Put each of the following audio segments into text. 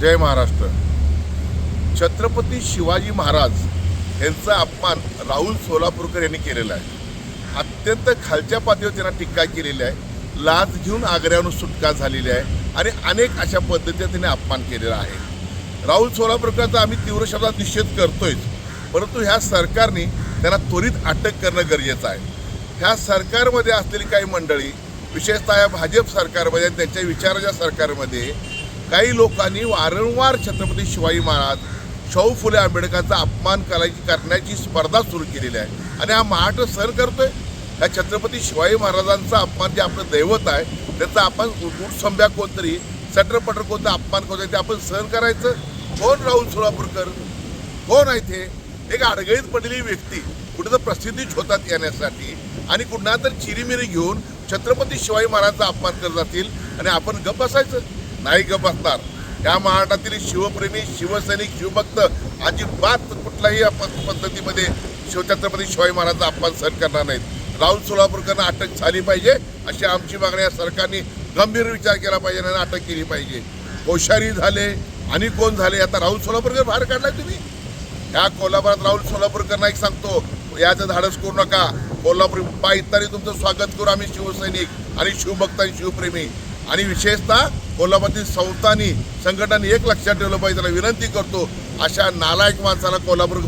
जय महाराष्ट्र. छत्रपती शिवाजी महाराज यांचा अपमान राहुल सोलापूरकर यांनी केलेला आहे. अत्यंत खालच्या पातळीवर त्यांना टीका केलेली आहे. लाच घेऊन आग्र्यावरून सुटका झालेली आहे आणि अनेक अशा पद्धतीने त्यांनी अपमान केलेला आहे. राहुल सोलापूरकरचा आम्ही तीव्र शब्दात निषेध करतोय परंतु ह्या सरकारने त्यांना त्वरित अटक करणं गरजेचं आहे. ह्या सरकारमध्ये असलेली काही मंडळी विशेषतः या भाजप सरकारमध्ये आणि त्यांच्या विचाराच्या सरकारमध्ये काही लोकांनी वारंवार छत्रपती शिवाजी महाराज शाहू फुले आंबेडकरांचा अपमान करायची करण्याची स्पर्धा सुरू केलेली आहे. आणि हा महाराष्ट्र सर करतोय. या छत्रपती शिवाजी महाराजांचा अपमान जे आपलं दैवत आहे त्याचा आपण उठसंभ्या कोणतरी सटरपटर कोणता अपमान करतोय ते आपण सहन करायचं? कोण राहुल सोलापूरकर? कोण आहे ते? एक अडगळीत पडलेली व्यक्ती कुठं तर प्रसिद्धीच होतात येण्यासाठी. आणि कुठला तर चिरीमिरी घेऊन छत्रपती शिवाजी महाराजांचा अपमान करत जातील आणि आपण गप बसायचं? नाही गप बसणार. या महाराष्ट्रातील शिवप्रेमी शिवसैनिक शिवभक्त अजिबात कुठल्याही अप- पद्धतीमध्ये शिवछत्रपती शिवाजी महाराजांचा अपमान सहन करणार नाहीत. राहुल सोलापूरकरांना अटक झाली पाहिजे अशी आमची मागणी या सरकारने गंभीर विचार केला पाहिजे आणि अटक केली पाहिजे. कोश्यारी झाले आणि कोण झाले? आता राहुल सोलापूरकर बाहेर काढलाय तुम्ही. ह्या कोल्हापुरात राहुल सोलापूरकरांना एक सांगतो याचं धाडस करू नका. कोल्हापूर पायतानी तुमचं स्वागत करू आम्ही शिवसैनिक आणि शिवभक्त आणि शिवप्रेमी. आणि विशेषतः कोल्हापूरतील संस्थांनी संघटनांनी एक लक्षात ठेवलं पाहिजे त्याला विनंती करतो अशा नालायक माणसाला कोल्हापूर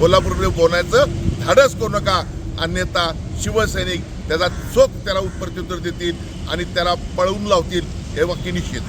कोल्हापूरकडे बोलण्याचं धाडस करू नका. अन्यथा शिवसैनिक त्याचा चोख त्याला प्रत्युत्तर देतील आणि त्याला पळवून लावतील हे वाक्य निश्चित.